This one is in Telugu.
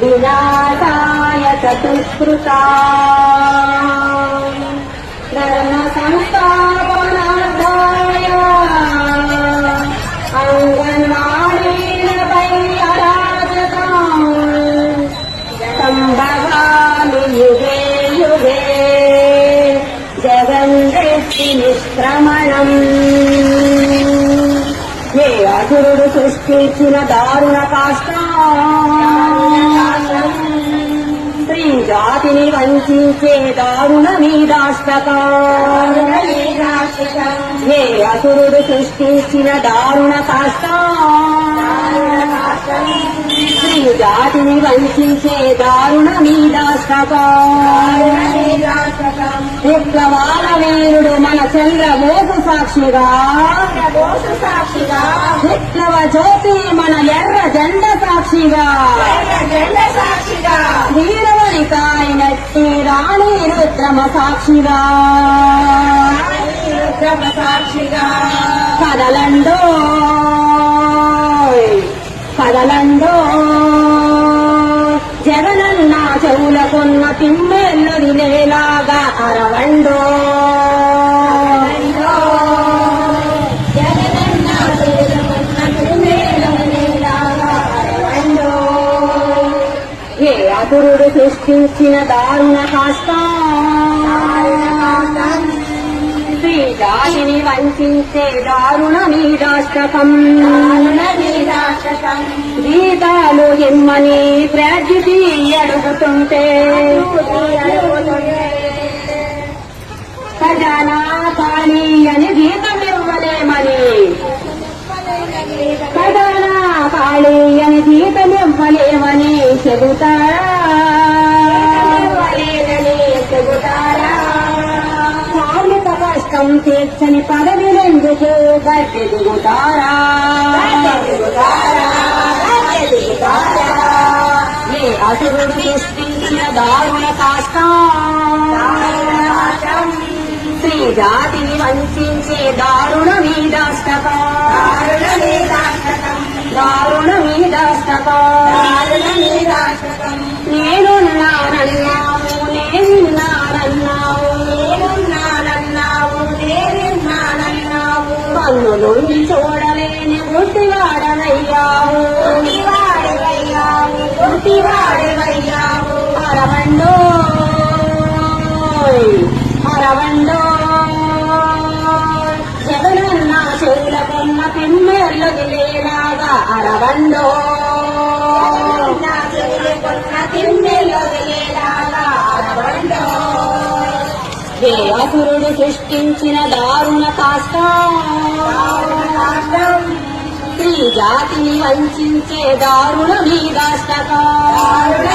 दुनादाय चतुष्कृता धर्मसंस्थापनार्थाय समिता पुनर्दाय सम्भवामि युगे युगे जगन् निष्क्रमणम्। అసురుడు సృష్టించిన దారుణ కాష్టం. స్త్రీ జాతిని వంచే దారుణ మీదాష్టకం ఏ అసురుడు సృష్టించిన దారుణ కాష్టం. స్త్రీ జాతిని వంచే దారుణ మీదాష్టకం విప్లవాల వీరుడు మన చంద్రబోసు సాక్షిగా. జ్యోతి మన ఎర్ర జెండ సాక్షిగా జెండ సాక్షిగా వీరవని కాయనట్టి రాణి రుద్రమ సాక్షిగా రుద్రమ సాక్షిగా కదలండో కదలండో జగనన్న చెవులకున్న తిమ్మెల్లు దిలేలాగా అరవండో అసురుడు సృష్టించిన దారుణ కాష్టం జాతిని వంచే దారుణ దారుణ నీరాశకం. గీతాలు ఇమ్మని గ్రాడ్యుటీ అడుగుతుంటే గీతం చెబుతారా? ఇవ్వలేదని చెబుతారా? కార్మిక కష్టం తీర్చని పదవిలెందుకు గట్టి దిగుతారా? ఏ అసురుడు సృష్టించిన దారుణ కాష్టం. స్త్రీ జాతిని వంచే దారుణ మీదాష్టకం దారుణ మీదాష్టకం దారుణ నేనున్నానన్నావు నేనున్నానన్నావు నేనున్నానన్నావు నేనున్నానన్నావు కన్నులుండి చూడలేని గుడ్డివాడనయ్యావు గుడ్డివాడివయ్యావు గుడ్డివాడివయ్యావు అరవండో. అరవండో. జగనన్న చెవులకున్న పిమ్మెర్లు దిలేలాగా అరవండో. దేవసురుడు సృష్టించిన దారుణ కాష్టం స్త్రీ జాతిని వంచే దారుణ మీదాష్టకం దారుణ